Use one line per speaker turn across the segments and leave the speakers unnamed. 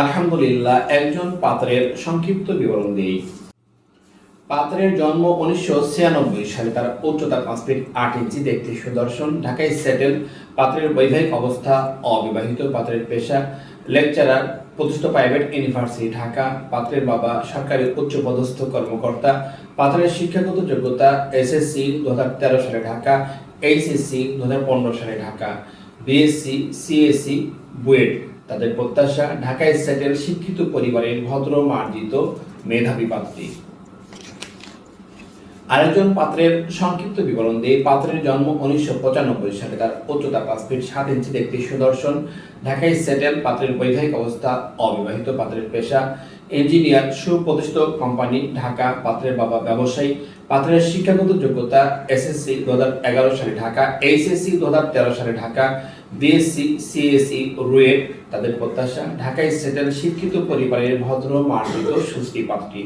আলহামদুলিল্লাহ, একজন পাত্রের সংক্ষিপ্ত বিবরণ দিই। পাত্রের জন্ম উনিশশো ছিয়ানব্বই সালে, তার উচ্চতা পাঁচ ফিট আট ইঞ্চি, দেখতে সুদর্শন, ঢাকায় সেটেল পাত্রের বৈবাহিক অবস্থা, অবিবাহিত পাত্রের পেশা লেকচারার প্রতিষ্ঠিত প্রাইভেট ইউনিভার্সিটি ঢাকা, পাত্রের বাবা সরকারি উচ্চপদস্থ কর্মকর্তা, পাত্রের শিক্ষাগত যোগ্যতা এসএসসি দু হাজার তেরো সালে ঢাকা এইচএসসি দু হাজার পনেরো সালে ঢাকা বিএসসি সিএসসি বুয়েট তাদের প্রত্যাশা ঢাকায় সেটেল শিক্ষিত পরিবারের ভদ্র মার্জিত মেধাবী পাত্রী। আরেকজন পাত্রের সংক্ষিপ্ত বিবরণ দিয়ে পাত্রের জন্ম উনিশশো পঁচানব্বই সালে তার উচ্চতা পাঁচ ফিট সাত ইঞ্চি দেখতে সুদর্শন। ঢাকায় সেটেল পাত্রের বৈবাহিক অবস্থা, অবিবাহিত পাত্রের পেশা। ইঞ্জিনিয়ার, সুপ্রতিষ্ঠিত কোম্পানি, ঢাকা পাত্রের বাবা ব্যবসায়ী। পাত্রের শিক্ষাগত যোগ্যতা এসএসসি দু হাজার এগারো সালে ঢাকা, এইচএসসি দু হাজার তেরো সালে ঢাকা। বিএসসি সিএসসি রুয়েট তাদের প্রত্যাশা। ঢাকায় সেটেল শিক্ষিত পরিবারের ভদ্র মার্জিত সুস্থি পাত্রী।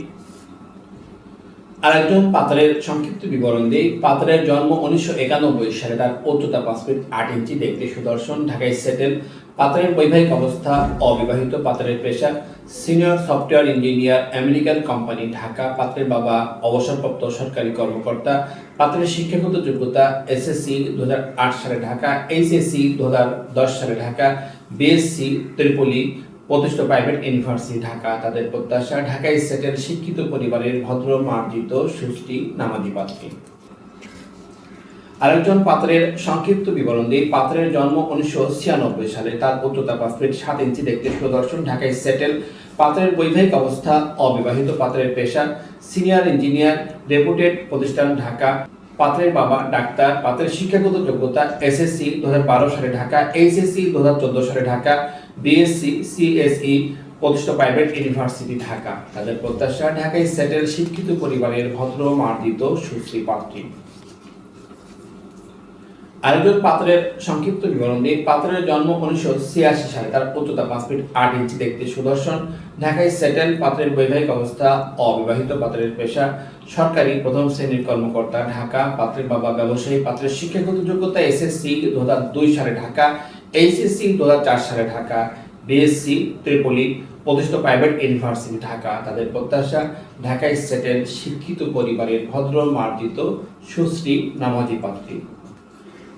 আরেকজন পাতারের সংক্ষিপ্ত বিবরণ দিই। পাত্রের জন্ম উনিশশো একানব্বই সালে তার উচ্চতা পাঁচ ফিট আট ইঞ্চি, দেখতে সুদর্শন। ঢাকায় সেটেল পাত্রের বৈবাহিক অবস্থা, অবিবাহিত পাত্রের পেশা, senior software engineer, American company, Dhaka, পাত্রের বাবা, অবসরপ্রাপ্ত সরকারি কর্মকর্তা, পাত্রের শিক্ষাগত যোগ্যতা এসএসসি দু হাজার আট সালে ঢাকা এইচএসসি দু সালে ঢাকা বিএসসি ত্রিপলি, প্রতিষ্ঠিত প্রাইভেট ইউনিভার্সিটি ঢাকা, তাদের প্রত্যাশা ঢাকায় সেটেল শিক্ষিত পরিবারের ভদ্র, মার্জিত সুষ্টি নামাজি পাত্রী আরেকজন পাত্রের সংক্ষিপ্ত বিবরণ দিয়ে পাত্রের জন্ম উনিশশো ছিয়ানব্বই সালে। তার উচ্চতা পাঁচ ফিট সাত ইঞ্চি দেখতে সুদর্শন, ঢাকায় সেটেল। পাত্রের বৈবাহিক অবস্থা অবিবাহিত। পাত্রের পেশা সিনিয়র ইঞ্জিনিয়ার, রেপুটেড প্রতিষ্ঠান ঢাকা। পাত্রের বাবা ডাক্তার। পাত্রের শিক্ষাগত যোগ্যতা এসএসসি দু হাজার বারো সালে ঢাকা, এইচএসসি দু হাজার চোদ্দ সালে ঢাকা, বিএসসি, সিএসই প্রতিষ্ঠিত প্রাইভেট ইউনিভার্সিটি ঢাকা। তাদের প্রত্যাশা, ঢাকায় সেটেল শিক্ষিত পরিবারের ভদ্র, মার্জিত, সুশ্রী পাত্রী। আরেকজন পাত্রের সংক্ষিপ্ত বিবরণ দিই পাত্রের জন্ম উনিশশো ছিয়াশি সালে, তার উচ্চতা পাঁচ ফিট আট ইঞ্চি দেখতে সুদর্শন। ঢাকায় সেটেল পাত্রের বৈবাহিক অবস্থা, অবিবাহিত পাত্রের পেশা, সরকারি প্রথম শ্রেণির কর্মকর্তা, ঢাকা পাত্রের বাবা ব্যবসায়ী, পাত্রের শিক্ষাগত যোগ্যতা এসএসসি দু হাজার দুই সালে ঢাকা, এইচএসসি দু হাজার চার সালে ঢাকা, বিএসসি ত্রিপলি, প্রতিষ্ঠিত প্রাইভেট ইউনিভার্সিটি ঢাকা। তাদের প্রত্যাশা, ঢাকায় সেটেল শিক্ষিত পরিবারের ভদ্র মার্জিত সুশ্রী নামাজি পাত্রী।